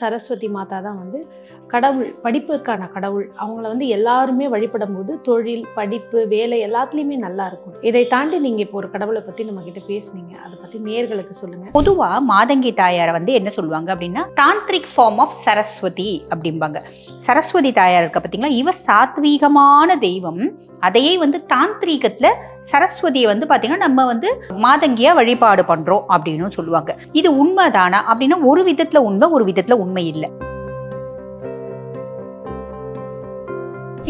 சரஸ்வதி மாதா தான் வந்து கடவுள் படிப்பிற்கான கடவுள். அவங்கள வந்து எல்லாருமே வழிபடும் போது தொழில் படிப்பு வேலை எல்லாத்துலேயுமே நல்லா இருக்கும். இதை தாண்டி நீங்க இப்போ ஒரு கடவுளை பத்தி நம்ம கிட்ட பேசுனீங்க. அதை பத்தி நேர்களுக்கு சொல்லுங்க. பொதுவா மாதங்கி தாயாரை வந்து என்ன சொல்லுவாங்க அப்படின்னா தாந்திரிக் ஃபார்ம் ஆஃப் சரஸ்வதி அப்படிம்பாங்க. சரஸ்வதி தாயார் இருக்க பார்த்தீங்களா இவ சாத்வீகமான தெய்வம். அதையே வந்து தாந்திரீகத்துல சரஸ்வதியை வந்து பார்த்தீங்கன்னா நம்ம வந்து மாதங்கியா வழிபாடு பண்றோம் அப்படின்னு சொல்லுவாங்க. இது உண்மைதானா? அப்படின்னா ஒரு விதத்துல உண்மை ஒரு விதத்துல உண்மை இல்லை.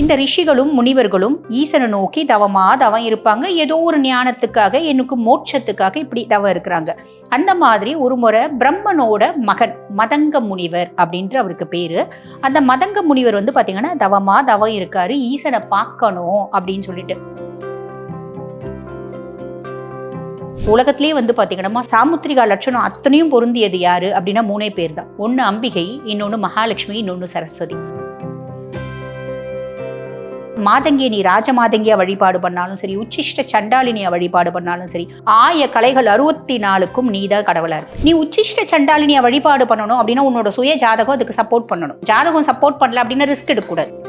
இந்த ரிஷிகளும் முனிவர்களும் ஈசனை நோக்கி தவமா தவம் இருப்பாங்க. ஏதோ ஒரு ஞானத்துக்காக எனக்கு மோட்சத்துக்காக இப்படி தவம் இருக்கிறாங்க. அந்த மாதிரி ஒரு முறை பிரம்மனோட மகன் மதங்க முனிவர் அப்படின்ற அவருக்கு பேரு. அந்த மதங்க முனிவர் வந்து பாத்தீங்கன்னா தவமா தவம் இருக்காரு ஈசனை பார்க்கணும் அப்படின்னு சொல்லிட்டு. உலகத்திலேயே வந்து பார்த்தீங்கன்னா சாமுத்திரிகா லட்சணம் அத்தனையும் பொருந்தியது யாரு? அப்படின்னா மூணே பேர் தான் ஒன்னு அம்பிகை இன்னொன்னு மகாலட்சுமி இன்னொன்னு சரஸ்வதி. மாதங்கிய நீ ராஜமாதங்கியா வழிபாடு பண்ணாலும் சரி உச்சிஷ்ட சண்டாளினியா வழிபாடு பண்ணாலும் சரி ஆய கலைகள் அறுபத்தி நாலுக்கும் நீ தான் கடவுளா இருக்கு. நீ உச்சிஷ்ட சண்டாளினியா வழிபாடு பண்ணணும் அப்படின்னா உன்னோட சுய ஜாதகம் அதுக்கு சப்போர்ட் பண்ணணும். ஜாதகம் சப்போர்ட் பண்ணல அப்படின்னா ரிஸ்க் எடுக்கக்கூடாது.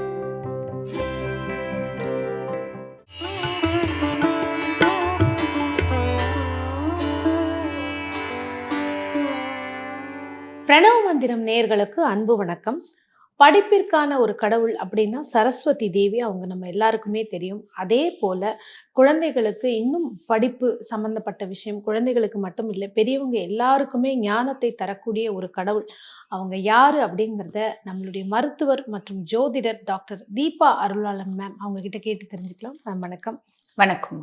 பிரணவ மந்திரம் நேர்களுக்கு அன்பு வணக்கம். படிப்பிற்கான ஒரு கடவுள் அப்படின்னா சரஸ்வதி தேவி அவங்க நம்ம எல்லாருக்குமே தெரியும். அதே போல குழந்தைகளுக்கு இன்னும் படிப்பு சம்பந்தப்பட்ட விஷயம் குழந்தைகளுக்கு மட்டும் இல்லை பெரியவங்க எல்லாருக்குமே ஞானத்தை தரக்கூடிய ஒரு கடவுள் அவங்க யாரு அப்படிங்கிறத நம்மளுடைய மருத்துவர் மற்றும் ஜோதிடர் டாக்டர் தீபா அருளாளன் மேம் அவங்க கிட்ட கேட்டு தெரிஞ்சுக்கலாம். மேம் வணக்கம். வணக்கம்.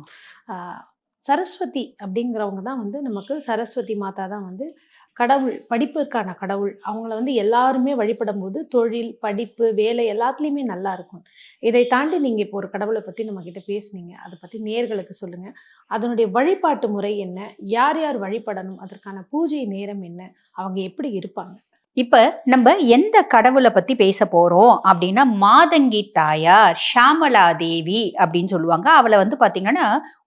சரஸ்வதி அப்படிங்கிறவங்க தான் வந்து நமக்கு சரஸ்வதி மாதா தான் வந்து கடவுள் படிப்பிற்கான கடவுள். அவங்கள வந்து எல்லாருமே வழிபடும் போது தொழில் படிப்பு வேலை எல்லாத்துலேயுமே நல்லா இருக்கும். இதை தாண்டி நீங்கள் இப்போ ஒரு கடவுளை பற்றி நம்ம கிட்ட பேசுனீங்க. அதை பற்றி நேர்களுக்கு சொல்லுங்க. அதனுடைய வழிபாட்டு முறை என்ன? யார் யார் வழிபடணும்? அதற்கான பூஜை நேரம் என்ன? அவங்க எப்படி இருப்பாங்க? இப்ப நம்ம எந்த கடவுளை பத்தி பேச போறோம் அப்படின்னா மாதங்கி தாயார் ஷாமலா தேவி அப்படின்னு சொல்லுவாங்க. அவளை வந்து பாத்தீங்கன்னா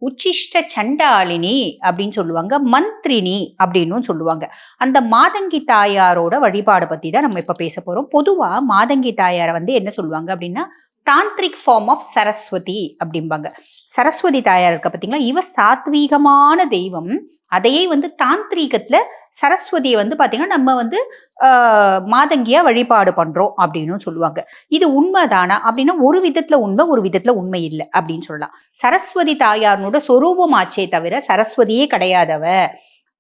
உச்சிஷ்ட சண்டாளினி அப்படின்னு சொல்லுவாங்க மந்திரினி அப்படின்னும் சொல்லுவாங்க. அந்த மாதங்கி தாயாரோட வழிபாடு பத்தி தான் நம்ம இப்ப பேச போறோம். பொதுவா மாதங்கி தாயாரை வந்து என்ன சொல்லுவாங்க அப்படின்னா தாந்திரிக் ஃபார்ம் ஆஃப் சரஸ்வதி அப்படிம்பாங்க. சரஸ்வதி தாயார் இருக்க பார்த்தீங்களா இவ சாத்வீகமான தெய்வம். அதையே வந்து தாந்திரீகத்தில் சரஸ்வதியை வந்து பார்த்தீங்கன்னா நம்ம வந்து ஆஹ், மாதங்கியா வழிபாடு பண்ணுறோம் அப்படின்னு சொல்லுவாங்க. இது உண்மைதானா? அப்படின்னா ஒரு விதத்தில் உண்மை ஒரு விதத்தில் உண்மை இல்லை அப்படின்னு சொல்லலாம். சரஸ்வதி தாயார்னோட சொரூபமாச்சே தவிர சரஸ்வதியே கிடையாதவ.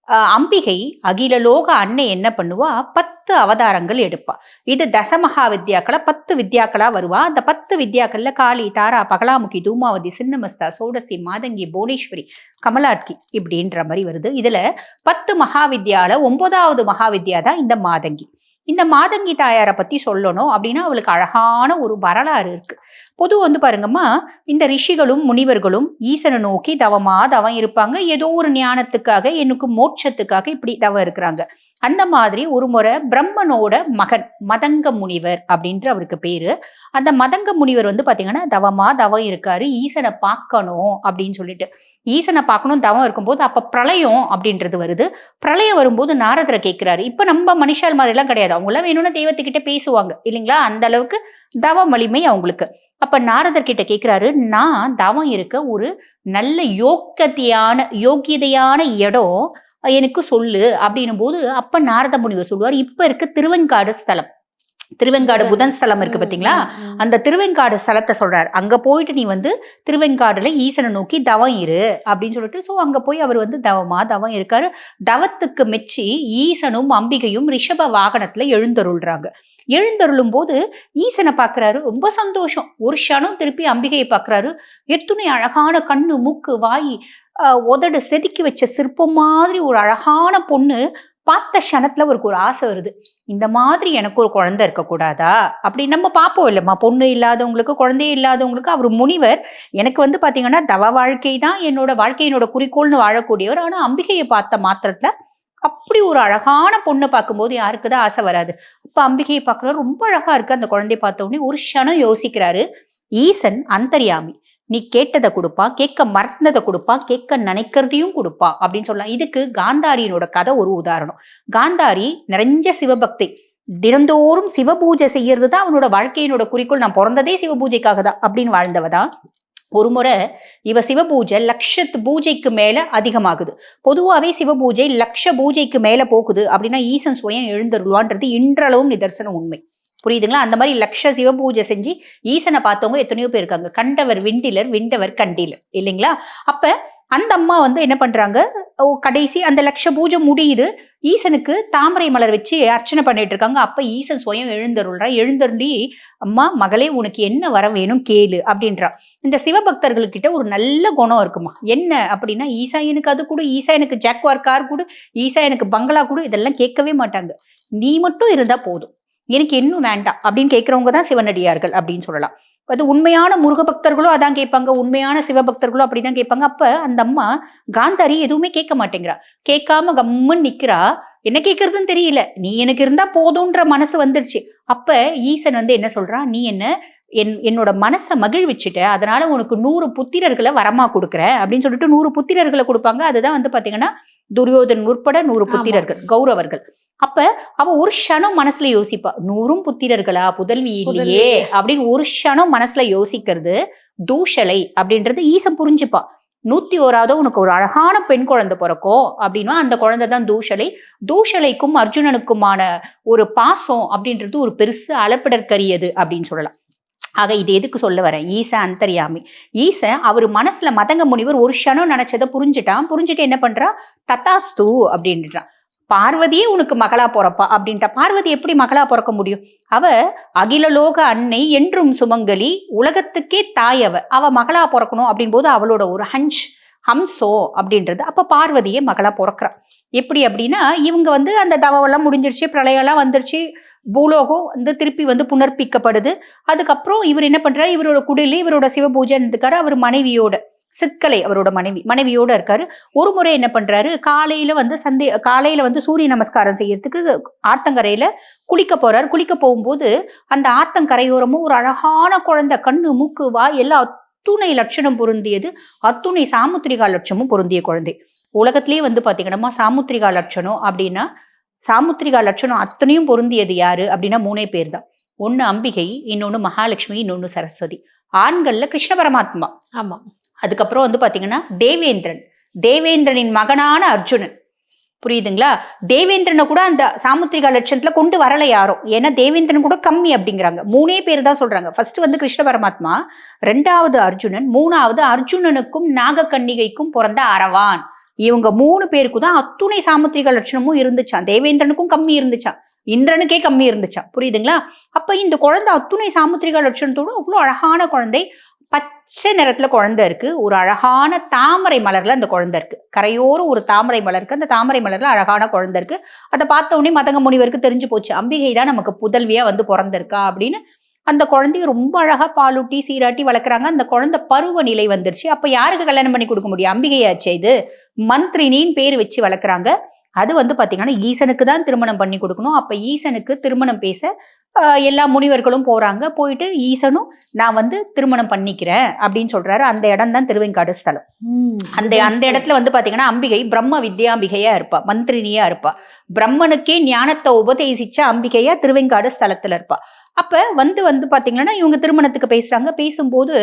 அம்பிகை அகிலலோக அன்னை என்ன பண்ணுவா? பத்து அவதாரங்கள் எடுப்பா. இது தசமகா வித்யாக்களா பத்து வித்யாக்களா வருவா. அந்த பத்து வித்யாக்கள்ல காளி தாரா பகலாமுகி தூமாவதி சின்னமஸ்தா சோடசி மாதங்கி புவனேஸ்வரி கமலாட்கி இப்படின்ற மாதிரி வருது. இதுல பத்து மகாவித்யால ஒன்பதாவது மகாவித்யா தான் இந்த மாதங்கி. இந்த மாதங்கி தாயாரை பத்தி சொல்லணும் அப்படின்னா அவளுக்கு அழகான ஒரு வரலாறு இருக்கு. பொது வந்து பாருங்கம்மா இந்த ரிஷிகளும் முனிவர்களும் ஈசனை நோக்கி தவமா தவம் இருப்பாங்க. ஏதோ ஒரு ஞானத்துக்காக எனக்கு மோட்சத்துக்காக இப்படி தவம் இருக்கிறாங்க. அந்த மாதிரி ஒரு முறை பிரம்மனோட மகன் மதங்க முனிவர் அப்படின்ற அவருக்கு பேரு. அந்த மதங்க முனிவர் வந்து பாத்தீங்கன்னா தவமா தவம் இருக்காரு ஈசனை பார்க்கணும் அப்படின்னு சொல்லிட்டு. ஈசனை பார்க்கணும் தவம் இருக்கும்போது அப்ப பிரளயம் அப்படின்றது வருது. பிரளயம் வரும்போது நாரதரை கேட்கிறாரு இப்ப நம்ம மனுஷால் மாதிரிலாம் கிடையாது. அவங்களாம் வேணும்னா தெய்வத்துக்கிட்ட பேசுவாங்க இல்லைங்களா? அந்த அளவுக்கு தவ வலிமை அவங்களுக்கு. அப்ப நாரதர் கிட்ட கேட்கிறாரு நான் தவம் இருக்க ஒரு நல்ல யோக்கத்தையான யோக்கியதையான இடம் எனக்கு சொல்லு அப்படின்னும் போது அப்ப நாரத முனிவர் சொல்லுவார் இப்ப இருக்க திருவெண்காடு ஸ்தலம். திருவெண்காடு புதன் ஸ்தலம் இருக்கு பாத்தீங்களா? அந்த திருவெண்காடு ஸ்தலத்தை சொல்றாரு. அங்க போயிட்டு நீ வந்து திருவெண்காடுல ஈசனை நோக்கி தவம் இரு அப்படின்னு சொல்லிட்டு ஸோ அங்க போய் அவர் வந்து தவமா தவம் இருக்காரு. தவத்துக்கு மெச்சி ஈசனும் அம்பிகையும் ரிஷப வாகனத்துல எழுந்தருள்றாங்க. எழுந்தருளும் போது ஈசனை பார்க்கறாரு ரொம்ப சந்தோஷம். ஒரு க்ஷணம் திருப்பி அம்பிகையை பார்க்கறாரு எத்துணை அழகான கண்ணு மூக்கு வாய் உதடு செதுக்கி வச்ச சிற்பம் மாதிரி ஒரு அழகான பொண்ணு பார்த்த க்ஷணத்துல அவருக்கு ஒரு ஆசை வருது. இந்த மாதிரி எனக்கு ஒரு குழந்தை இருக்கக்கூடாதா? அப்படி நம்ம பார்ப்போம் இல்லைம்மா. பொண்ணு இல்லாதவங்களுக்கு குழந்தையே இல்லாதவங்களுக்கு. அவர் முனிவர். எனக்கு வந்து பார்த்தீங்கன்னா தவ வாழ்க்கை தான் என்னோட வாழ்க்கையினோட குறிக்கோள்னு வாழக்கூடியவர். ஆனால் அம்பிகையை பார்த்த மாத்திரத்தில் அப்படி ஒரு அழகான பொண்ணை பார்க்கும்போது யாருக்கு தான் ஆசை வராது. அப்போ அம்பிகையை பார்க்குறது ரொம்ப அழகாக இருக்குது அந்த குழந்தைய பார்த்த உடனே ஒரு க்ஷணம் யோசிக்கிறாரு. ஈசன் அந்தரியாமி. நீ கேட்டதை கொடுப்பா கேட்க மறந்ததை கொடுப்பா கேட்க நினைக்கிறதையும் கொடுப்பா அப்படின்னு சொல்லலாம். இதுக்கு காந்தாரியனோட கதை ஒரு உதாரணம். காந்தாரி நிறைஞ்ச சிவபக்தி. தினந்தோறும் சிவபூஜை செய்யறது தான் அவனோட வாழ்க்கையினோட குறிக்கோள். நான் பிறந்ததே சிவபூஜைக்காக தான் அப்படின்னு வாழ்ந்தவ தான். ஒரு முறை இவ சிவபூஜை லட்சத்து பூஜைக்கு மேல அதிகமாகுது. பொதுவாகவே சிவபூஜை லட்ச பூஜைக்கு மேல போகுது அப்படின்னா ஈசன் சுயம் எழுந்தருள்வான்றது இன்றளவும் நிதர்சனம் உண்மை. புரியுதுங்களா? அந்த மாதிரி லக்ஷ சிவ பூஜை செஞ்சு ஈசனை பார்த்தவங்க எத்தனையோ பேர் இருக்காங்க. கண்டவர் விண்டிலர் விண்டவர் கண்டிலர். இல்லைங்களா? அப்ப அந்த அம்மா வந்து என்ன பண்றாங்க? ஓ, கடைசி அந்த லட்ச பூஜை முடியுது. ஈசனுக்கு தாமரை மலர் வச்சு அர்ச்சனை பண்ணிட்டு இருக்காங்க. அப்ப ஈசன் சுயம் எழுந்தருள்றா. எழுந்தருளி அம்மா மகளே உனக்கு என்ன வர வேணும் கேளு அப்படின்றா. இந்த சிவபக்தர்கள்கிட்ட ஒரு நல்ல குணம் இருக்குமா? என்ன அப்படின்னா ஈசா எனக்கு அது கொடு ஈசா எனக்கு ஜாக்வார் கார் கொடு ஈசா எனக்கு பங்களா கொடு இதெல்லாம் கேட்கவே மாட்டாங்க. நீ மட்டும் இருந்தா போதும். எனக்கு இன்னும் வேண்டாம் அப்படின்னு கேட்கறவங்க தான் சிவனடியார்கள் அப்படின்னு சொல்லலாம். அது உண்மையான முருக பக்தர்களும் அதான் கேட்பாங்க உண்மையான சிவபக்தர்களும் அப்படிதான் கேட்பாங்க. அப்ப அந்த அம்மா காந்தாரி எதுவுமே கேட்க மாட்டேங்கிறா. கேட்காம கம்முன்னு நிக்கிறா. என்ன கேட்கறதுன்னு தெரியல. நீ எனக்கு இருந்தா போதும்ன்ற மனசு வந்துடுச்சு. அப்ப ஈசன் வந்து என்ன சொல்றான் நீ என்ன என் என்னோட மனசை மகிழ்விச்சுட்ட. அதனால உனக்கு நூறு புத்திரர்களை வரமா கொடுக்குற அப்படின்னு சொல்லிட்டு நூறு புத்திரர்களை கொடுப்பாங்க. அதுதான் வந்து பாத்தீங்கன்னா துரியோதன் உட்பட நூறு புத்திரர்கள் கௌரவர்கள். அப்ப அவ ஒரு க்ஷணம் மனசுல யோசிப்பா. நூறும் புத்திரர்களா? புதல்வி இல்லையே அப்படின்னு ஒரு க்ஷணம் மனசுல யோசிக்கிறது தூஷலை அப்படின்றது ஈசன் புரிஞ்சுப்பா. நூத்தி ஓராவது உனக்கு ஒரு அழகான பெண் குழந்தை பிறக்கும் அப்படின்னா அந்த குழந்தை தான் தூஷலை. தூஷலைக்கும் அர்ஜுனனுக்குமான ஒரு பாசம் அப்படின்றது ஒரு பெருசு அளப்பிடற்கரியது அப்படின்னு சொல்லலாம். ஆக இது எதுக்கு சொல்ல வரேன்? ஈச அந்தர்யாமி. ஈச அவர் மனசுல மதங்க முனிவர் ஒரு க்ஷணம் நினைச்சதை புரிஞ்சுட்டான். புரிஞ்சுட்டு என்ன பண்றா? தத்தாஸ்து அப்படின்றான். பார்வதியே உனக்கு மகளா பிறப்பா அப்படின்ட்டா. பார்வதி எப்படி மகளா பிறக்க முடியும்? அவ அகிலலோக அன்னை என்றும் சுமங்கலி உலகத்துக்கே தாய் அவ. அவ மகளா பிறக்கணும் அப்படின் போது அவளோட ஒரு ஹன்ஷ் ஹம்சோ அப்படின்றது. அப்ப பார்வதியே மகளா பிறக்கிறா. எப்படி அப்படின்னா இவங்க வந்து அந்த தவவெல்லாம் முடிஞ்சிருச்சு பிரளயம்லாம் வந்துருச்சு. பூலோகம் வந்து திருப்பி வந்து புனர்ப்பிக்கப்படுது. அதுக்கப்புறம் இவர் என்ன பண்றாரு? இவரோட குடில இவரோட சிவபூஜை இருக்காரு அவர் மனைவியோட சிற்கலை அவரோட மனைவி மனைவியோட இருக்காரு. ஒரு முறை என்ன பண்றாரு? காலையில வந்து சந்தே காலையில வந்து சூரிய நமஸ்காரம் செய்யறதுக்கு ஆத்தங்கரையில குளிக்க போறாரு. குளிக்க போகும்போது அந்த ஆத்தங்கரையோரமும் ஒரு அழகான குழந்தை கண்ணு மூக்கு வா எல்லா அத்துணை லட்சணம் பொருந்தியது. அத்துணை சாமுத்திரிகா லட்சமும் பொருந்திய குழந்தை. உலகத்திலேயே வந்து பாத்தீங்கன்னா சாமுத்திரிகா லட்சணம் அப்படின்னா சாமுத்திரிகா லட்சணம் அத்தனையும் பொருந்தியது யாரு? அப்படின்னா மூணே பேர் தான் ஒன்னு அம்பிகை இன்னொன்னு மகாலட்சுமி இன்னொன்னு சரஸ்வதி. ஆண்கள்ல கிருஷ்ண பரமாத்மா. ஆமா. அதுக்கப்புறம் வந்து பாத்தீங்கன்னா தேவேந்திரன். தேவேந்திரனின் மகனான அர்ஜுனன். புரியுதுங்களா? தேவேந்திரனை கூட அந்த சாமுத்திரிகா லட்சணத்துல கொண்டு வரல யாரும். ஏன்னா தேவேந்திரன் கூட கம்மி அப்படிங்கிறாங்க. மூணே பேர் தான் சொல்றாங்க. ஃபர்ஸ்ட் வந்து கிருஷ்ண பரமாத்மா ரெண்டாவது அர்ஜுனன் மூணாவது அர்ஜுனனுக்கும் நாகக்கன்னிகைக்கும் பிறந்த அரவான். இவங்க மூணு பேருக்கு தான் அத்துணை சாமுத்திரிக லட்சணமும் இருந்துச்சான் தேவேந்திரனுக்கும் கம்மி இருந்துச்சான் இந்திரனுக்கே கம்மி இருந்துச்சான் புரியுதுங்களா? அப்ப இந்த குழந்தை அத்துணை சாமுத்திரிகா லட்சணத்தோட அவ்வளோ அழகான குழந்தை. பச்சை நிறத்துல குழந்தை இருக்கு. ஒரு அழகான தாமரை மலர்ல அந்த குழந்தை இருக்கு. கரையோரம் ஒரு தாமரை மலர் இருக்கு. அந்த தாமரை மலர்ல அழகான குழந்தை இருக்கு. அதை பார்த்த உடனே மதங்க முனிவருக்கு தெரிஞ்சு போச்சு. அம்பிகை தான் நமக்கு புதல்வியா வந்து பிறந்திருக்கா அப்படின்னு. அந்த குழந்தைய ரொம்ப அழகா பாலூட்டி சீராட்டி வளர்க்குறாங்க. அந்த குழந்தை பருவ நிலை வந்துருச்சு. அப்ப யாருக்கு கல்யாணம் பண்ணி கொடுக்க முடியும்? அம்பிகையாச்சே இது. மந்திரினின்னு பேர் வச்சு வளர்க்குறாங்க. அது வந்து பாத்தீங்கன்னா ஈசனுக்கு தான் திருமணம் பண்ணி கொடுக்கணும். அப்ப ஈசனுக்கு திருமணம் பேச எல்லா முனிவர்களும் போறாங்க. போயிட்டு ஈசனும் நான் வந்து திருமணம் பண்ணிக்கிறேன் அப்படின்னு சொல்றாரு. அந்த இடம் தான் திருவெங்காடு ஸ்தலம். அந்த அந்த இடத்துல வந்து பாத்தீங்கன்னா அம்பிகை பிரம்ம வித்யாம்பிகையா இருப்பா. மந்திரினியா இருப்பா. பிரம்மனுக்கே ஞானத்தை உபதேசிச்ச அம்பிகையா திருவெங்காடு ஸ்தலத்துல இருப்பா. அப்ப வந்து வந்து பாத்தீங்கன்னா இவங்க திருமணத்துக்கு பேசுறாங்க. பேசும்போது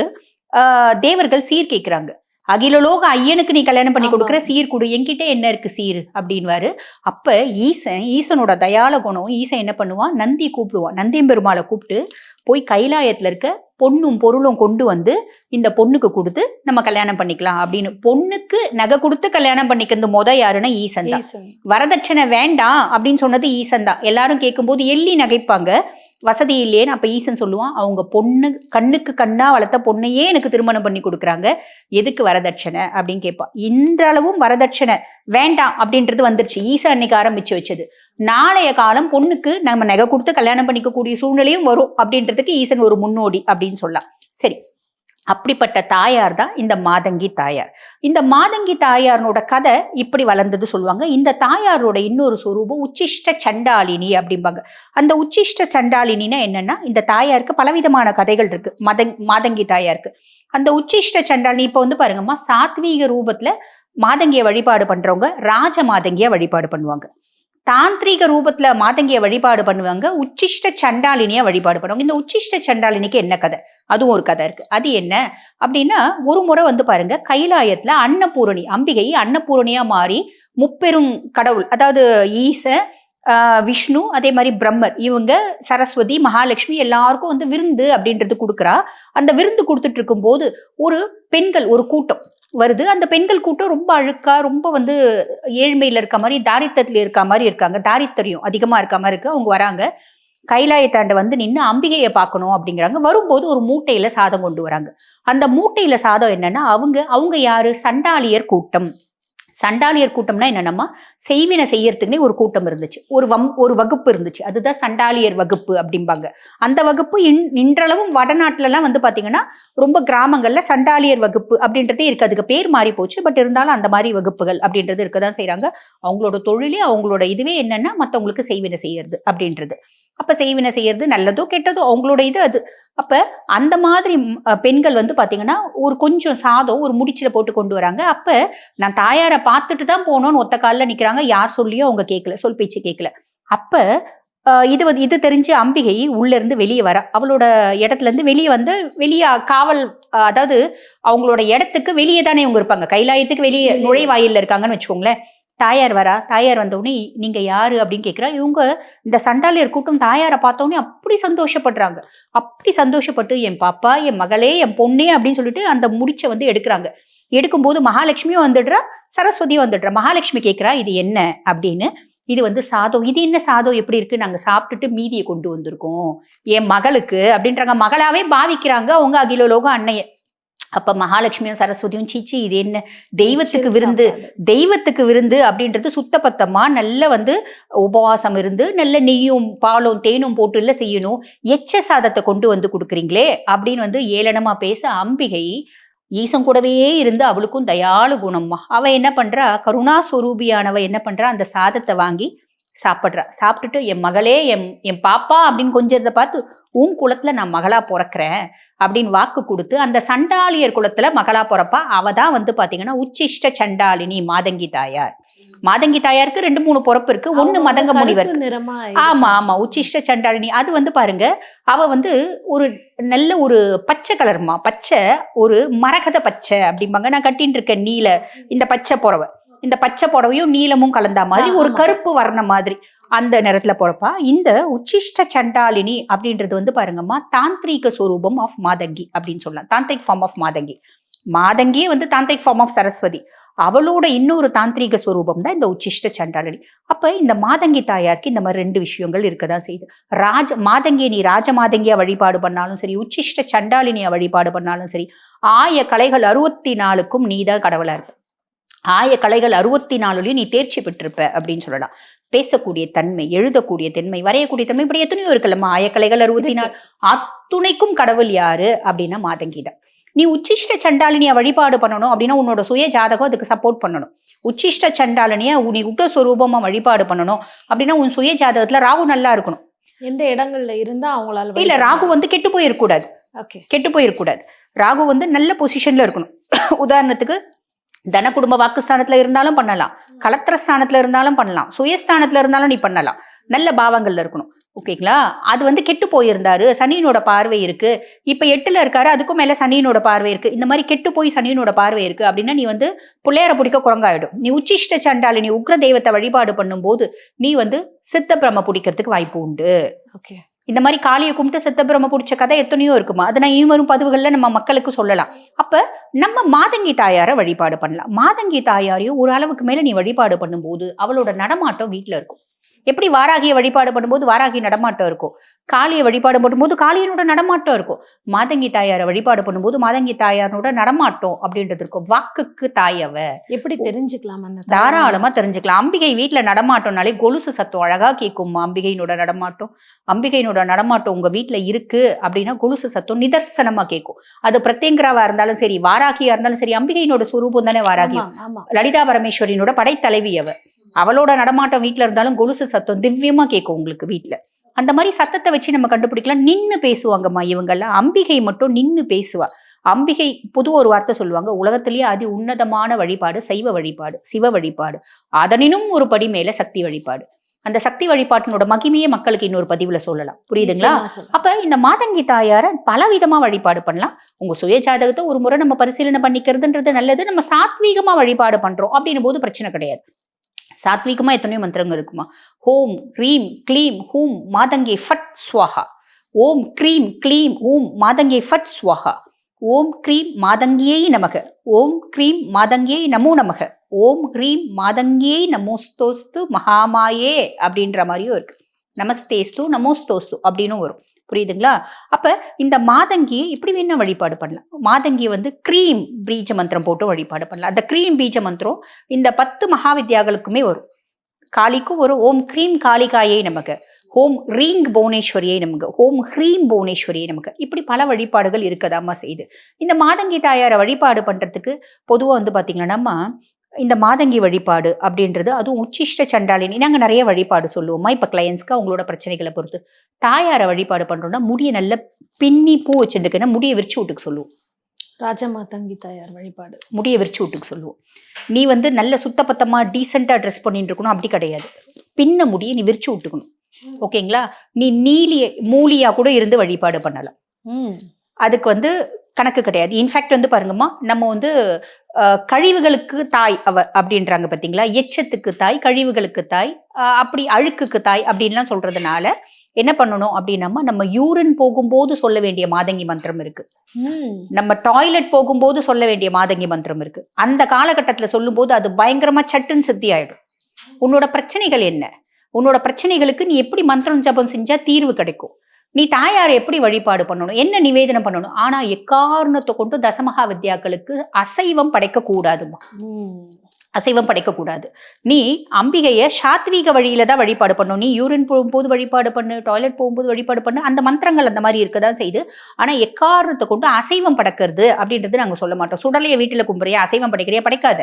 தேவர்கள் சீர் கேக்குறாங்க. அகிலலோக ஐயனுக்கு நீ கல்யாணம் பண்ணி. கொடுக்குற சீர் கொடு. என்கிட்ட என்ன இருக்கு சீர்? அப்படின்வாரு. அப்ப ஈசன் ஈசனோட தயால குணம் ஈசன் என்ன பண்ணுவான் நந்தி கூப்பிடுவான் நந்தியம்பெருமாளை கூப்பிட்டு போய் கைலாயத்துல இருக்க பொண்ணும் பொருளும் கொண்டு வந்து இந்த பொண்ணுக்கு கொடுத்து நம்ம கல்யாணம் பண்ணிக்கலாம் அப்படின்னு. பொண்ணுக்கு நகை கொடுத்து கல்யாணம் பண்ணிக்கிறது முத யாருன்னா ஈசன் தான். வரதட்சணை வேண்டாம் அப்படின்னு சொன்னது ஈசன் தான். எல்லாரும் கேட்கும்போது எள்ளி நகைப்பாங்க. வசதி இல்லையேன்னு அப்போ ஈசன் சொல்லுவான் அவங்க பொண்ணு கண்ணுக்கு கண்ணாக வளர்த்த பொண்ணையே எனக்கு திருமணம் பண்ணி கொடுக்குறாங்க. எதுக்கு வரதட்சணை அப்படின்னு கேட்பான். இன்றளவும் வரதட்சணை வேண்டாம் அப்படின்றது வந்துருச்சு. ஈசன் அன்னைக்கு ஆரம்பிச்சு வச்சது. நாளைய காலம் பொண்ணுக்கு நம்ம நகை கொடுத்து கல்யாணம் பண்ணிக்கக்கூடிய சூழ்நிலையும் வரும் அப்படின்றதுக்கு ஈசன் ஒரு முன்னோடி அப்படின்னு சொல்லலாம் சரி அப்படிப்பட்ட தாயார் தான் இந்த மாதங்கி தாயார். இந்த மாதங்கி தாயாரோட கதை இப்படி வளர்ந்தது சொல்லுவாங்க. இந்த தாயாரோட இன்னொரு சுரூபம் உச்சிஷ்ட சண்டாலினி அப்படிம்பாங்க. அந்த உச்சிஷ்ட சண்டாலினின்னா என்னன்னா இந்த தாயாருக்கு பலவிதமான கதைகள் இருக்கு. மதங் மாதங்கி தாயாருக்கு. அந்த உச்சிஷ்ட சண்டாலினி இப்போ வந்து பாருங்கம்மா சாத்வீக ரூபத்துல மாதங்கிய வழிபாடு பண்றவங்க ராஜ மாதங்கிய வழிபாடு பண்ணுவாங்க. தாந்திரீக ரூபத்துல மாதங்கிய வழிபாடு பண்ணுவாங்க. உச்சிஷ்ட சண்டாலினிய வழிபாடு பண்ணுவாங்க. இந்த உச்சிஷ்ட சண்டாலினிக்கு என்ன கதை? அதுவும் ஒரு கதை இருக்கு. அது என்ன? அப்படின்னா ஒரு முறை வந்து பாருங்க கைலாயத்துல அன்னபூரணி அம்பிகை அன்னபூரணியா மாறி முப்பெரும் கடவுள் அதாவது ஈச விஷ்ணு அதே மாதிரி பிரம்மர் இவங்க சரஸ்வதி மகாலட்சுமி எல்லாருக்கும் வந்து விருந்து அப்படின்றது கொடுக்குறா. அந்த விருந்து கொடுத்துட்டு இருக்கும்போது ஒரு பெண்கள் ஒரு கூட்டம் வருது. அந்த பெண்கள் கூட்டம் ரொம்ப அழுக்கா ரொம்ப வந்து ஏழ்மையில இருக்க மாதிரி தாரித்தத்துல இருக்க மாதிரி இருக்காங்க. தாரித்தரியம் அதிகமா இருக்க மாதிரி இருக்கு. அவங்க வராங்க. கைலாயத்தாண்ட வந்து நின்று அம்பிகையை பார்க்கணும் அப்படிங்கிறாங்க. வரும்போது ஒரு மூட்டையில சாதம் கொண்டு வராங்க. அந்த மூட்டையில சாதம் என்னன்னா அவங்க அவங்க யாரு? சண்டாளியர் கூட்டம். சண்டாளியர் கூட்டம்னா என்னென்னமா செய்வினை செய்யறதுக்குனே ஒரு கூட்டம் இருந்துச்சு. ஒரு வம் ஒரு வகுப்பு இருந்துச்சு. அதுதான் சண்டாளியர் வகுப்பு அப்படிம்பாங்க. அந்த வகுப்பு இன் இன்றளவும் வடநாட்டிலலாம் வந்து பார்த்தீங்கன்னா ரொம்ப கிராமங்களில் சண்டாளியர் வகுப்பு அப்படின்றதே இருக்குது அதுக்கு பேர் மாறி போச்சு. பட் இருந்தாலும் அந்த மாதிரி வகுப்புகள் அப்படின்றது இருக்க தான் செய்கிறாங்க அவங்களோட தொழிலே அவங்களோட இதுவே என்னென்னா மற்றவங்களுக்கு செய்வினை செய்யறது அப்படின்றது. அப்ப செய்வினை செய்யறது நல்லதோ கெட்டதோ அவங்களோட இது அது. அப்ப அந்த மாதிரி பெண்கள் வந்து பாத்தீங்கன்னா ஒரு கொஞ்சம் சாதம் ஒரு முடிச்சில போட்டு கொண்டு வராங்க. அப்ப நான் தாயாரை பார்த்துட்டு தான் போனோம்னு ஒத்த காலில் நிக்கிறாங்க. யார் சொல்லியும் அவங்க கேட்கல சொல் பேச்சு கேட்கல அப்ப இது வந்து இது தெரிஞ்சு அம்பிகை உள்ள இருந்து வெளியே வர. அவளோட இடத்துல இருந்து வெளியே வந்து வெளியே காவல் அதாவது அவங்களோட இடத்துக்கு வெளியே தானே இவங்க இருப்பாங்க. கைலாயத்துக்கு வெளியே வெளியே. நுழைவாயில்ல இருக்காங்கன்னு வச்சுக்கோங்களேன். தாயார் வரா தாயார் வந்தோடனே நீங்க யாரு? அப்படின்னு கேட்குறா இவங்க இந்த சண்டாளியர் கூட்டம் தாயாரை பார்த்தோன்னே அப்படி சந்தோஷப்படுறாங்க. அப்படி சந்தோஷப்பட்டு என் பாப்பா என் மகளே என் பொண்ணே அப்படின்னு சொல்லிட்டு அந்த முடிச்சை வந்து எடுக்கிறாங்க. எடுக்கும்போது மகாலட்சுமியும் வந்துடுறா சரஸ்வதியும் வந்துடுறா. மகாலட்சுமி கேட்குறா இது என்ன? அப்படின்னு. இது வந்து சாதம். இது என்ன சாதம்? எப்படி இருக்கு? நாங்க சாப்பிட்டுட்டு மீதியை கொண்டு வந்திருக்கோம். என் மகளுக்கு அப்படின்றாங்க. மகளாவே பாவிக்கிறாங்க. அவங்க அகிலோலோக அன்னைய. அப்ப மகாலட்சுமியும் சரஸ்வதியும் சீச்சி இது என்ன? தெய்வத்துக்கு விருந்து தெய்வத்துக்கு விருந்து அப்படின்றது சுத்தபத்தமா நல்ல வந்து உபவாசம் இருந்து நல்ல நெய்யும் பாலும் தேனும் போட்டு இல்ல செய்யணும். எச்ச சாதத்தை கொண்டு வந்து கொடுக்குறீங்களே அப்படின்னு வந்து ஏளனமா பேச அம்பிகை ஈசன் கூடவே இருந்து அவளுக்கும் தயாளு குணம்மா. அவ என்ன பண்றா? கருணா என்ன பண்றா? அந்த சாதத்தை வாங்கி சாப்பிட்றா. சாப்பிட்டுட்டு என் மகளே என் என் பாப்பா அப்படின்னு கொஞ்சத்தை பார்த்து உன் குலத்துல நான் மகளா பிறக்கிறேன். அப்படின்னு வாக்கு கொடுத்து அந்த சண்டாளியர் குலத்துல மகளா பிறப்பா. அவ தான் வந்து பாத்தீங்கன்னா உச்சிஷ்ட சண்டாளினி மாதங்கி தாயார். மாதங்கி தாயாருக்கு ரெண்டு மூணு பிறப்பு இருக்கு. ஒண்ணு மதங்க முனிவர். ஆமா ஆமா உச்சிஷ்ட சண்டாளினி. அது வந்து பாருங்க அவ வந்து ஒரு நல்ல ஒரு பச்சை கலர்மா பச்சை ஒரு மரகத பச்சை அப்படிம்பாங்க. நான் கட்டின்னு இருக்கேன் நீல இந்த பச்சை புடவை இந்த பச்சை புடவையும் நீலமும் கலந்த மாதிரி ஒரு. கருப்பு வர்ணம் மாதிரி அந்த நிறத்துல பொறப்பா இந்த உச்சிஷ்ட சண்டாலினி அப்படின்றது வந்து பாருங்கம்மா தாந்திரீக ஸ்வரூபம் ஆஃப் மாதங்கி அப்படின்னு சொல்லலாம். Tantric form of Mathangi. மாதங்கியே வந்து தாந்திரிக் ஃபார்ம் ஆஃப் சரஸ்வதி. அவளோட இன்னொரு தாந்திரீக ஸ்வரூபம் தான் இந்த உச்சிஷ்ட சண்டாலினி. அப்ப இந்த மாதங்கி தாயாருக்கு இந்த மாதிரி ரெண்டு விஷயங்கள் இருக்கதான் செய்யுது. ராஜ மாதங்கியை நீ ராஜ மாதங்கியா வழிபாடு பண்ணாலும் சரி உச்சிஷ்ட சண்டாலினியா வழிபாடு பண்ணாலும் சரி ஆய கலைகள் அறுபத்தி நாலுக்கும் நீ தான் கடவுளா இருப்ப. ஆய கலைகள் அறுபத்தி நாலுலயும் நீ தேர்ச்சி பெற்றிருப்ப அப்படின்னு சொல்லலாம். பேசக்கூடிய தன்மை எழுதக்கூடிய தன்மை வரையக்கூடிய தன்மை இப்படி எத்தனையோ இருக்குல்லம்மா ஆயக்கலைகள் அறுபத்தி நாலு அத்துணைக்கும் கடவுள் யாரு? அப்படின்னா மாதங்கிதான் நீ உச்சிஷ்ட சண்டாலினியா வழிபாடு பண்ணணும் அப்படின்னா உன்னோட சுய ஜாதகம் அதுக்கு சப்போர்ட் பண்ணணும். உச்சிஷ்ட சண்டாலினியா நீ உக்ரஸ்வரூபமா வழிபாடு பண்ணணும் அப்படின்னா உன் சுய ஜாதகத்துல ராகு நல்லா இருக்கணும். எந்த இடங்கள்ல இருந்தா அவங்களால இல்ல ராகு வந்து கெட்டு போயிருக்கூடாது ஓகே. கெட்டு போயிருக்கூடாது ராகு வந்து நல்ல பொசிஷன்ல இருக்கணும். உதாரணத்துக்கு தன குடும்ப வாக்குஸ்தானத்துல இருந்தாலும் பண்ணலாம். கலத்திரஸ்தானத்துல இருந்தாலும் பண்ணலாம். சுயஸ்தானத்துல இருந்தாலும் நீ பண்ணலாம். நல்ல பாவங்கள்ல இருக்கணும். ஓகேங்களா? அது வந்து கெட்டு போயிருந்தாரு. சனியினோட பார்வை இருக்கு. இப்ப எட்டுல இருக்காரு. அதுக்கும் மேல சனியினோட பார்வை இருக்கு. இந்த மாதிரி கெட்டு போய் சனியினோட பார்வை இருக்கு அப்படின்னா நீ வந்து பிள்ளையார பிடிக்க குரங்காயிடும். நீ உச்சிஷ்ட சண்டாளி நீ உக்ர தெய்வத்தை வழிபாடு பண்ணும்போது நீ வந்து சித்த பிரம்ம பிடிக்கிறதுக்கு வாய்ப்பு உண்டு. ஓகே. இந்த மாதிரி காளியை கும்பிட்டு சித்தபிரம பிடிச்ச கதை எத்தனையோ இருக்குமா? அதை நான் இனிவரும் பதிவுகளில் நம்ம மக்களுக்கு சொல்லலாம். அப்ப நம்ம மாதங்கி தாயாரை வழிபாடு பண்ணலாம். மாதங்கி தாயாரையும் ஒரு அளவுக்கு மேல நீ வழிபாடு பண்ணும்போது அவளோட நடமாட்டம் வீட்டில் இருக்கும். எப்படி வாராகிய வழிபாடு பண்ணும்போது வாராகி நடமாட்டம் இருக்கும்? காளியை வழிபாடு பண்ணும்போது காளியனோட நடமாட்டம் இருக்கும். மாதங்கி தாயாரை வழிபாடு பண்ணும்போது மாதங்கி தாயாரோட நடமாட்டம் அப்படின்றது இருக்கும். வாக்குக்கு தாயவ. எப்படி தெரிஞ்சுக்கலாம் அந்த தாராளமா தெரிஞ்சுக்கலாம். அம்பிகை வீட்ல நடமாட்டம்னாலே கொலுசு சத்தம் அழகா கேட்கும். அம்பிகையினோட நடமாட்டம். அம்பிகையினோட நடமாட்டம் உங்க வீட்ல இருக்கு அப்படின்னா கொலுசு சத்தம் நிதர்சனமா கேட்கும். அது பிரத்யங்கராவா இருந்தாலும் சரி வாராகியா இருந்தாலும் சரி அம்பிகையினோட சுரூபம் தானே வாராகி. லலிதா பரமேஸ்வரினோட படைத்தலைவி அவ. அவளோட நடமாட்டம் வீட்ல இருந்தாலும் கொலுசு சத்தம் திவ்யமா கேட்கும் உங்களுக்கு வீட்ல. அந்த மாதிரி சத்தத்தை வச்சு நம்ம கண்டுபிடிக்கலாம். நின்னு பேசுவாங்கம்மா இவங்கெல்லாம் அம்பிகை மட்டும் நின்னு பேசுவா. அம்பிகை புது ஒரு வார்த்தை சொல்லுவாங்க. உலகத்திலேயே அதி உன்னதமான வழிபாடு சைவ வழிபாடு சிவ வழிபாடு. அதனினும் ஒரு படி மேல சக்தி வழிபாடு. அந்த சக்தி வழிபாட்டினோட மகிமையே மக்களுக்கு இன்னொரு பதிவுல சொல்லலாம். புரியுதுங்களா. அப்ப இந்த மாதங்கி தாயார பல விதமா வழிபாடு பண்ணலாம். உங்க சுய ஜாதகத்தை ஒரு முறை நம்ம பரிசீலனை பண்ணிக்கிறதுன்றது நல்லது. நம்ம சாத்வீகமா வழிபாடு பண்றோம் அப்படின்னும் போது பிரச்சனை கிடையாது. சாத்விகமாக எத்தனையோ மந்திரங்கள் இருக்குமா? ஹோம் ஹ்ரீம் க்ளீம் ஹூம் மாதங்கே ஃபட் ஸ்வாஹா. ஓம் க்ரீம் க்ளீம் ஊம் மாதங்கே ஃபட் ஸ்வாஹா. ஓம் க்ரீம் மாதங்கியை நமக. ஓம் க்ரீம் மாதங்கியை நமோ நமக. ஓம் ஹ்ரீம் மாதங்கியை நமோஸ்தோஸ்து மகாமாயே அப்படின்ற மாதிரியும் இருக்கு. நமஸ்தேஸ்து நமோஸ்தோஸ்து அப்படின்னும் வரும். புரியுதுங்களா? அப்ப இந்த மாதங்கியை இப்படி வேணா வழிபாடு பண்ணலாம். மாதங்கி வந்து க்ரீம் பீஜ மந்திரம் போட்டு வழிபாடு பண்ணலாம். அந்த க்ரீம் பீஜ மந்திரம் இந்த பத்து மகாவித்யாக்களுக்குமே வரும். காளிக்கும் ஒரு ஓம் க்ரீம் காளிகாயை நமக்கு ஹோம் ரீங் புவனேஸ்வரியை நமக்கு ஹோம் ஹ்ரீம் புவனேஸ்வரியை நமக்கு இப்படி பல வழிபாடுகள் இருக்கதாம்மா செய்யுது இந்த மாதங்கி தாயாரை வழிபாடு பண்ணுறதுக்கு பொதுவாக வந்து பார்த்தீங்கன்னா இந்த மாதங்கி வழிபாடு அப்படின்றது அதுவும் உச்சிஷ்ட சண்டாளினி நாங்கள் நிறைய வழிபாடு சொல்லுவோமா? இப்போ கிளையன்ஸ்க்கு அவங்களோட பிரச்சனைகளை பொறுத்து. தாயாரை வழிபாடு பண்ணுறோம்னா முடியை நல்ல பின்னி பூ வச்சுட்டுக்குன்னா முடியை விரிச்சு விட்டுக்கு சொல்லுவோம். ராஜமாதங்கி தாயார் வழிபாடு. முடியை விரிச்சு விட்டுக்கு சொல்லுவோம். நீ வந்து நல்ல சுத்தபத்தமாக டீசெண்டாக ட்ரெஸ் பண்ணிட்டு இருக்கணும். அப்படி கிடையாது. பின்ன முடியை நீ விரிச்சு விட்டுக்கணும். ஓகேங்களா? நீ நீலிய மூலியா கூட இருந்து வழிபாடு பண்ணலாம். ம். அதுக்கு வந்து கணக்கு கிடையாது. இன்ஃபேக்ட் வந்து பாருங்கம்மா நம்ம வந்து கழிவுகளுக்கு தாய் அவ அப்படின்றாங்க பார்த்தீங்களா எச்சத்துக்கு தாய் கழிவுகளுக்கு தாய் அப்படி அழுக்குக்கு தாய் அப்படின்லாம் சொல்றதுனால என்ன பண்ணணும் அப்படின்னம்மா நம்ம யூரின் போகும்போது சொல்ல வேண்டிய மாதங்கி மந்திரம் இருக்கு. ம். நம்ம டாய்லெட் போகும்போது சொல்ல வேண்டிய மாதங்கி மந்திரம் இருக்கு. அந்த காலகட்டத்துல சொல்லும்போது அது பயங்கரமா சட்டுன்னு சித்தி ஆயிடும். உன்னோட பிரச்சனைகள் என்ன? உன்னோட பிரச்சனைகளுக்கு நீ எப்படி மந்திரம் ஜபம் செஞ்சா தீர்வு கிடைக்கும்? நீ தாயாரை எப்படி வழிபாடு பண்ணணும்? என்ன நிவேதனம் பண்ணணும்? ஆனா எக்காரணத்தை கொண்டு தசமகா வித்யாக்களுக்கு அசைவம் படைக்க கூடாதுமா ம். அசைவம் படைக்கக்கூடாது. நீ அம்பிகையை சாத்வீக வழியில தான் வழிபாடு பண்ணணும். நீ யூரின் போகும்போது வழிபாடு பண்ணு டாய்லெட் போகும்போது வழிபாடு பண்ணு அந்த மந்திரங்கள் அந்த மாதிரி இருக்க தான் செய்யுது. ஆனா எக்காரணத்தை கொண்டு அசைவம் படைக்கிறது அப்படின்றது நாங்க சொல்ல மாட்டோம். சுடலைய வீட்டுல கும்புறியா அசைவம் படைக்கிறியா? படைக்காத.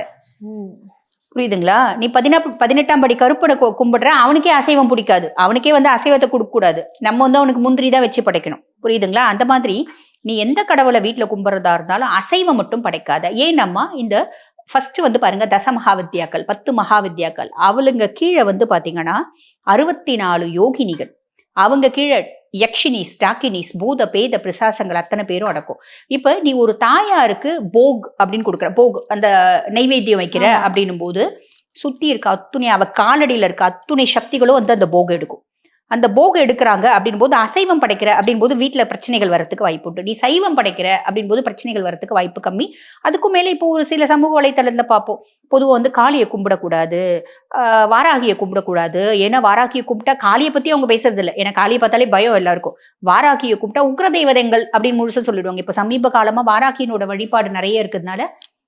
புரியுதுங்களா? நீ பதினா பதினெட்டாம் படி கருப்பனை கும்பிடுற அவனுக்கே அசைவம் பிடிக்காது. அவனுக்கே வந்து அசைவத்தை கொடுக்கக்கூடாது. நம்ம வந்து அவனுக்கு முந்திரி தான் வச்சு படைக்கணும். புரியுதுங்களா? அந்த மாதிரி நீ எந்த கடவுளை வீட்டில் கும்பிட்றதா இருந்தாலும் அசைவம் மட்டும் படைக்காத. ஏன்னம்மா இந்த ஃபர்ஸ்ட் வந்து பாருங்க தச மகாவித்யாக்கள் பத்து மகாவித்யாக்கள். அவளுங்க கீழே வந்து பார்த்தீங்கன்னா அறுபத்தி நாலு யோகினிகள். அவங்க கீழே யக்ஷினிஸ் டாக்கினிஸ் பூத பேத பிசாசங்கள் அத்தனை பேரும் அடக்கும் இப்ப நீ ஒரு தாயாருக்கு போக் அப்படின்னு கொடுக்குற போக் அந்த நைவேத்தியம் வைக்கிற. அப்படின்னும் போது சுத்தி இருக்க அத்துணை அவ காலடியில இருக்க அத்துணை சக்திகளும் வந்து அந்த போக எடுக்கும் அந்த போக எடுக்கிறாங்க அப்படின் போது அசைவம் படைக்கிற அப்படின் போது பிரச்சனைகள் வரத்துக்கு வாய்ப்பு உண்டு. நீ சைவம் படைக்கிற அப்படின் போது பிரச்சனைகள் வரதுக்கு வாய்ப்பு கம்மி. அதுக்கும் மேலே இப்போ ஒரு சில சமூக வலைத்தளத்தில் பார்ப்போம். பொதுவாக வந்து காளியை கும்பிடக்கூடாது. வாராகியை கும்பிடக்கூடாது. ஏன்னா வாராகியை கும்பிட்டா காளியை பற்றி அவங்க பேசுறது இல்லை ஏன்னா காளியை பார்த்தாலே பயம் எல்லாருக்கும். வாராகியை கும்பிட்டா உக்ர தெய்வதைங்கள் அப்படின்னு முழுசாக சொல்லிடுவாங்க. இப்போ சமீப காலமாக வாராகியினோட வழிபாடு நிறைய இருக்கிறதுனால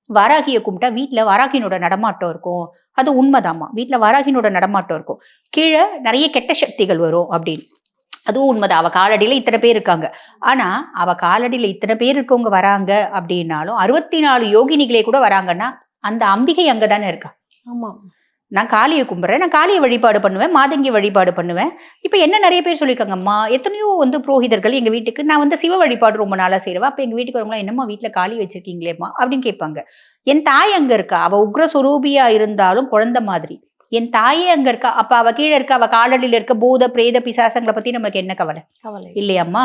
வாராகியை கும்பிட்டா வீட்டில் வாராகியினோட நடமாட்டம் இருக்கும். அது உண்மைதாம்மா. வீட்டில் வாராகியினோட நடமாட்டம் இருக்கும். கீழே நிறைய கெட்ட சக்திகள் வரும் அப்படின்னு. அதுவும் உண்மைதான். அவ காலடியில இத்தனை பேர் இருக்காங்க. ஆனா அவ காலடியில இத்தனை பேர் இருக்கவங்க வராங்க அப்படின்னாலும் அறுபத்தி நாலு யோகினிகளே கூட வராங்கன்னா அந்த அம்பிகை அங்கதானே இருக்கா? ஆமாம் நான் காளியை கும்பிட்றேன் நான் காளியை வழிபாடு பண்ணுவேன் மாதங்கி வழிபாடு பண்ணுவேன். இப்போ என்ன நிறைய பேர் சொல்லியிருக்காங்கம்மா எத்தனையோ வந்து புரோகிதர்கள் எங்கள் வீட்டுக்கு நான் வந்து சிவ வழிபாடு ரொம்ப நாளாக செய்கிறவா அப்போ எங்கள் வீட்டுக்கு வரவங்களா என்னம்மா வீட்டில் காளி வச்சுருக்கீங்களேம்மா? அப்படின்னு கேட்பாங்க. என் தாய் அங்கே இருக்கா? அவள் உக்ரஸ்வரூபியாக இருந்தாலும் குழந்தை மாதிரி. என் தாயே அங்கே இருக்கா? அப்போ அவள் கீழே இருக்க? அவள் காலடியில் இருக்க? பூத பிரேத பிசாசங்களை பற்றி நம்மளுக்கு என்ன கவலை? இல்லையாம்மா?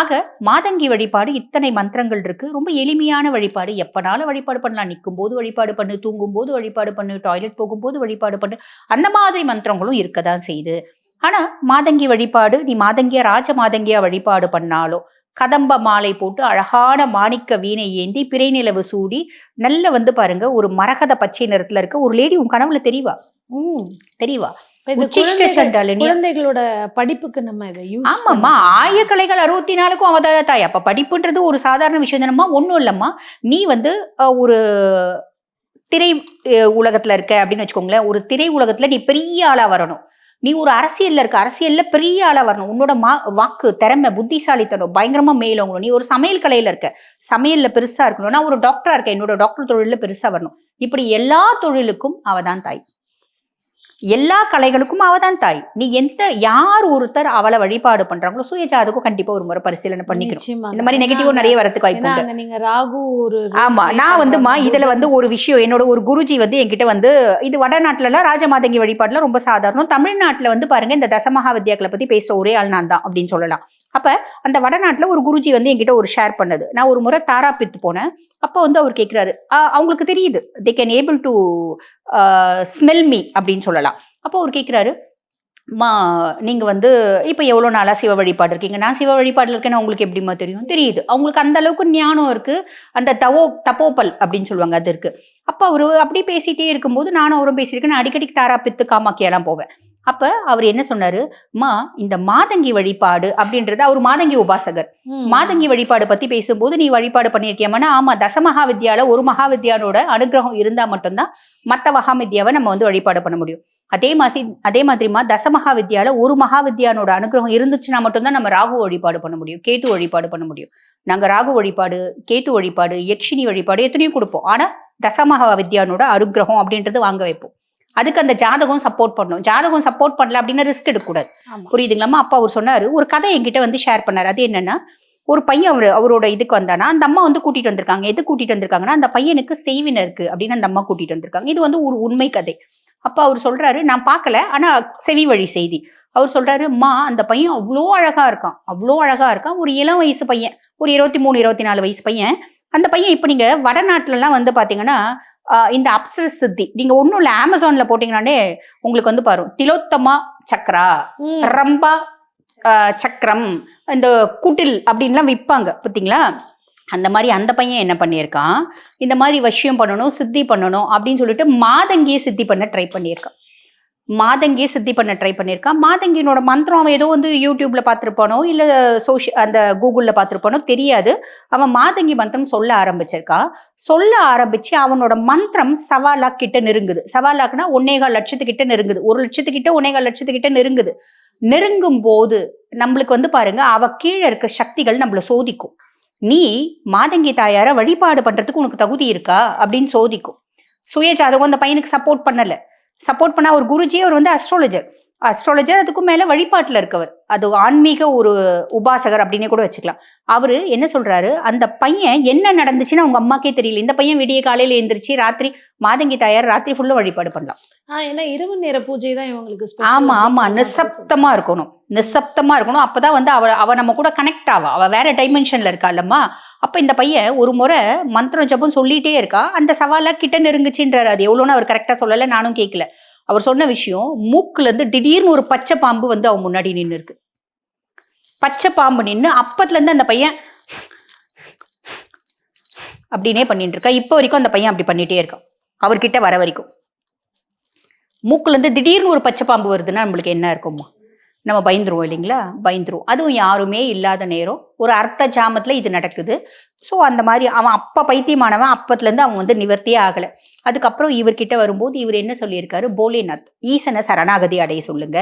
ஆக மாதங்கி வழிபாடு இத்தனை மந்திரங்கள் இருக்கு. ரொம்ப எளிமையான வழிபாடு. எப்பனாலும் வழிபாடு பண்ணலாம். நிற்கும் போது வழிபாடு பண்ணு தூங்கும் போது வழிபாடு பண்ணு டாய்லெட் போகும்போது வழிபாடு பண்ணு. அந்த மாதிரி மந்திரங்களும் இருக்கதான் செய்யுது. ஆனா மாதங்கி வழிபாடு நீ மாதங்கியா ராஜ மாதங்கியா வழிபாடு பண்ணாலோ கதம்ப மாலை போட்டு அழகான மாணிக்க வீணை ஏந்தி பிறை நிலவு சூடி நல்ல வந்து பாருங்க ஒரு மரகத பச்சை நிறத்துல இருக்க ஒரு லேடி உன் கனவுல தெரியவா? ம். தெரியவா? குழந்தைகளோட படிப்புக்கு நம்ம இதை ஆமாம்மா. ஆயக்கலைகள் அறுபத்தி நாலுக்கும் அவதார தாய். அப்ப படிப்புன்றது ஒரு சாதாரண விஷயம் தானம்மா? ஒன்றும் இல்லம்மா. நீ வந்து ஒரு திரை உலகத்துல இருக்க அப்படின்னு வச்சுக்கோங்களேன். ஒரு திரை உலகத்துல நீ பெரிய ஆளா வரணும். நீ ஒரு அரசியல்ல இருக்க அரசியல்ல பெரிய ஆளா வரணும். உன்னோட மா வாக்கு திறமை புத்திசாலித்தனம் பயங்கரமா மேலோங்கணும் நீ ஒரு சமையல் கலையில இருக்க. சமையல்ல பெருசா இருக்கணும் நான் ஒரு டாக்டரா இருக்கேன் என்னோட டாக்டர் தொழில பெருசா வரணும். இப்படி எல்லா தொழிலுக்கும் அவதான் தாய். எல்லா கலைகளுக்கும் அவதான் தாய். நீ எந்த யார் ஒருத்தர் அவளை வழிபாடு பண்றாங்களோ சுயஜாதகம் கண்டிப்பா ஒரு முறை பரிசீலனை பண்ணிக்கணும். இந்த மாதிரி நெகட்டிவும் நிறைய வரதுக்கு வாய்ப்பு நீங்க ராகு ஒரு ஆமா. நான் வந்துமா இதுல வந்து ஒரு விஷயம் என்னோட ஒரு குருஜி வந்து என்கிட்ட வந்து இது வடநாட்டுல எல்லாம் ராஜமாதங்கி வழிபாட்டுல ரொம்ப சாதாரணம். தமிழ்நாட்டுல வந்து பாருங்க இந்த தசமகா வித்யாக்களை பத்தி பேசுற ஒரே ஆள் நான் தான் அப்படின்னு சொல்லலாம். அப்போ அந்த வடநாட்டில் ஒரு குருஜி வந்து என்கிட்ட ஒரு ஷேர் பண்ணது. நான் ஒரு முறை தாராபித்து போனேன். அப்போ வந்து அவர் கேட்குறாரு அவங்களுக்கு தெரியுது. They can able to smell me அப்படின்னு சொல்லலாம். அப்போ அவர் கேட்குறாரு மா நீங்கள் வந்து இப்போ எவ்வளோ நாளாக சிவ வழிபாடு இருக்கீங்க? நான் சிவ வழிபாடில் இருக்கேன்னு உங்களுக்கு எப்படிம்மா தெரியும்? தெரியுது. அவங்களுக்கு அந்த அளவுக்கு ஞானம் இருக்குது அந்த தவோ தப்போப்பல் அப்படின்னு சொல்லுவாங்க அது இருக்குது அப்போ அவர் அப்படி பேசிகிட்டே இருக்கும்போது நானும் அவரும் பேசியிருக்கேன். நான் அடிக்கடி தாரா பித்து காமாக்கியெல்லாம் போவேன். அப்போ அவர் என்ன சொன்னாரு? மா இந்த மாதங்கி வழிபாடு அப்படின்றது அவர் மாதங்கி உபாசகர். மாதங்கி வழிபாடு பத்தி பேசும்போது நீ வழிபாடு பண்ணியிருக்கியமானா ஆமா தச மகாவித்யால ஒரு மகாவித்யானோட அனுகிரகம் இருந்தா மட்டும்தான் மத்த மகாவித்யாவை நம்ம வந்து வழிபாடு பண்ண முடியும். அதே மாதிரி அதே மாதிரிமா தச மகாவித்யால ஒரு மகாவித்யானோட அனுகிரகம் இருந்துச்சுன்னா மட்டும்தான் நம்ம ராகு வழிபாடு பண்ண முடியும் கேது வழிபாடு பண்ண முடியும். நாங்க ராகு வழிபாடு கேது வழிபாடு யக்ஷினி வழிபாடு எத்தனையும் கொடுப்போம். ஆனா தச மகாவித்யானோட அனுகிரகம் அப்படின்றது வாங்க வைப்போம். அதுக்கு அந்த ஜாதகம் சப்போர்ட் பண்ணும் ஜாதகம் சப்போர்ட் பண்ணல அப்படின்னா ரிஸ்க் எடுக்கக்கூடாது. ஆமா. புரியுதுங்களாம்மா? அப்பா அவர் சொன்னாரு ஒரு கதை என்கிட்ட வந்து ஷேர் பண்ணாரு. அது என்னன்னா ஒரு பையன் அவர் அவரோட இதுக்கு வந்தானா அந்த அம்மா வந்து கூட்டிட்டு வந்திருக்காங்க. எது கூட்டிட்டு வந்திருக்காங்கன்னா அந்த பையனுக்கு செய்வினை இருக்கு அப்படின்னு அந்த அம்மா கூட்டிட்டு வந்திருக்காங்க. இது வந்து ஒரு உண்மை கதை. அப்ப அவர் சொல்றாரு நான் பார்க்கல ஆனா செவி வழி செய்தி. அவர் சொல்றாரு அம்மா அந்த பையன் அவ்வளோ அழகா இருக்கான். அவ்வளோ அழகா இருக்கான். ஒரு இளம் வயசு பையன் ஒரு இருபத்தி மூணு இருபத்தி நாலு வயசு பையன். அந்த பையன் இப்போ நீங்க வடநாட்டுலலாம் வந்து பாத்தீங்கன்னா ஆஹ் இந்த அப்சரஸ் சித்தி நீங்க ஒன்றும் இல்லை அமேசான்ல போட்டீங்கன்னாலே உங்களுக்கு வந்து பாரு திலோத்தமா சக்ரா. ரம்பா சக்கரம் இந்த குட்டில் அப்படின்லாம் விற்பாங்க பார்த்தீங்களா அந்த மாதிரி அந்த பையன் என்ன பண்ணியிருக்கான் இந்த மாதிரி வசியம் பண்ணணும் சித்தி பண்ணணும் அப்படின்னு சொல்லிட்டு மாதங்கியை சித்தி பண்ண ட்ரை பண்ணியிருக்கான் மாதங்கியை சித்தி பண்ண ட்ரை பண்ணியிருக்கான் மாதங்கியினோட மந்திரம் அவன் ஏதோ வந்து யூடியூப்ல பார்த்துருப்பானோ இல்லை சோஷிய அந்த கூகுளில் பார்த்துருப்பானோ தெரியாது. அவன் மாதங்கி மந்திரம் சொல்ல ஆரம்பிச்சிருக்கான் சொல்ல ஆரம்பிச்சு அவனோட மந்திரம் சவாலாக் கிட்ட நெருங்குது. சவாலாக்னா ஒன்னேகால் லட்சத்துக்கிட்ட நெருங்குது. ஒரு லட்சத்துக்கிட்ட ஒன்னேகால் லட்சத்துக்கிட்ட நெருங்குது. நெருங்கும் போது நம்மளுக்கு வந்து பாருங்க அவ கீழே இருக்க சக்திகள் நம்மள சோதிக்கும். நீ மாதங்கி தாயார வழிபாடு பண்றதுக்கு உனக்கு தகுதி இருக்கா? அப்படின்னு சோதிக்கும். சுய ஜாதகம் அந்த பையனுக்கு சப்போர்ட் பண்ணலை. சப்போர்ட் பண்ண ஒரு குருஜி அவர் வந்து அஸ்ட்ராலஜர் அஸ்ட்ராலஜர் அதுக்கும் மேல வழிபாட்டுல இருக்கவர். அது ஆன்மீக ஒரு உபாசகர் அப்படின்னே கூட வச்சுக்கலாம். அவரு என்ன சொல்றாரு? அந்த பையன் என்ன நடந்துச்சுன்னு அவங்க அம்மாக்கே தெரியல. இந்த பையன் விடிய காலையில எழுந்திரிச்சு ராத்திரி மாதங்கி தாயார் ராத்திரி ஃபுல்லா வழிபாடு பண்ணலாம். ஏன்னா இரவு நேர பூஜை தான் இவங்களுக்கு special. ஆமா ஆமா. அப்படின்னு நிசப்தமா இருக்கணும். நிசப்தமா இருக்கணும். அப்பதான் வந்து அவ அவ நம்ம கூட கனெக்ட் ஆவா. அவ வேற டைமென்ஷன்ல இருக்காளம்மா அப்ப இந்த பையன் ஒரு முறை மந்திரம் ஜபம் சொல்லிட்டே இருக்கா. அந்த சவாலா கிட்ட நெருங்குச்சுன்றாரு. அது எவ்வளோன்னு அவர் கரெக்டா சொல்லல. நானும் கேட்கல அவர் சொன்ன விஷயம் மூக்குல இருந்து திடீர்னு ஒரு பச்சை பாம்பு வந்து அவன் முன்னாடி நின்று இருக்கு பச்சை பாம்பு நின்று அப்பத்துல இருந்து அந்த பையன் அப்படின்னே பண்ணிட்டு இருக்கா இப்போ வரைக்கும் அந்த பையன் அப்படி பண்ணிட்டே இருக்கான். அவர்கிட்ட வர வரைக்கும். மூக்குல இருந்து திடீர்னு ஒரு பச்சை பாம்பு வருதுன்னா நம்மளுக்கு என்ன இருக்குமா நம்ம பயந்துருவோம் இல்லைங்களா? பயந்துருவோம். அதுவும் யாருமே இல்லாத நேரம். ஒரு அர்த்த ஜாமத்தில் இது நடக்குது. ஸோ அந்த மாதிரி அவன் அப்ப பைத்தியமானவன் அப்பத்துலேருந்து அவன் வந்து நிவர்த்தியே ஆகலை. அதுக்கப்புறம் இவர்கிட்ட வரும்போது இவர் என்ன சொல்லியிருக்காரு? போலேநாத் ஈசனை சரணாகதி அடைய சொல்லுங்க.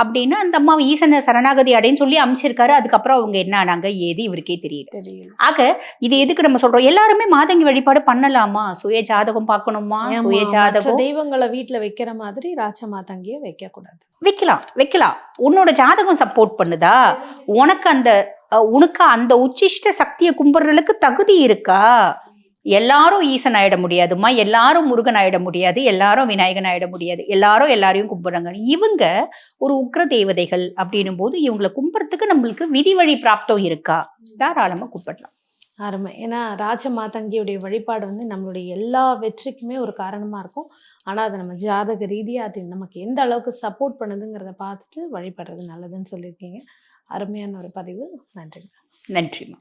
அப்படின்னு அந்த அம்மா ஈசனை சரணாகதி அடைன்னு சொல்லி அமைச்சிருக்காரு. அதுக்கப்புறம் அவங்க என்ன ஆனாங்க? ஏது இவருக்கே தெரியல. ஆக இது எதுக்கு நம்ம சொல்றோம்? எல்லாருமே மாதங்கி வழிபாடு பண்ணலாமா? சுய ஜாதகம் பார்க்கணுமா? சுய ஜாதகம்? தெய்வங்களை வீட்ல வைக்கிற மாதிரி ராஜமாதங்கிய வைக்க கூடாது வைக்கலாம் வைக்கலாம். உன்னோட ஜாதகம் சப்போர்ட் பண்ணுதா? உனக்கு அந்த உனக்கு அந்த உச்சிஷ்ட சக்தியை கும்பிட்றதுக்கு தகுதி இருக்கா? எல்லாரும் ஈசன் ஆயிட முடியாதும்மா. எல்லாரும் முருகன் ஆயிட முடியாது. எல்லாரும் விநாயகன் ஆயிட முடியாது. எல்லாரும் எல்லாரையும் கும்பிடுறாங்க இவங்க ஒரு உக்ர தேவதைகள் அப்படின்னும் போது இவங்களை கும்பிட்றதுக்கு நம்மளுக்கு விதி வழி பிராப்தம் இருக்கா? தாராளமாக கும்பிடலாம் அருமை. ஏன்னா ராஜமாதங்கியுடைய வழிபாடு வந்து நம்மளுடைய எல்லா வெற்றிக்குமே ஒரு காரணமாக இருக்கும். ஆனால் அதை நம்ம ஜாதக ரீதியாக அது நமக்கு எந்த அளவுக்கு சப்போர்ட் பண்ணுதுங்கிறத பார்த்துட்டு வழிபடுறது நல்லதுன்னு சொல்லியிருக்கீங்க. அருமையான ஒரு பதிவு. நன்றிங்க. நன்றிம்மா.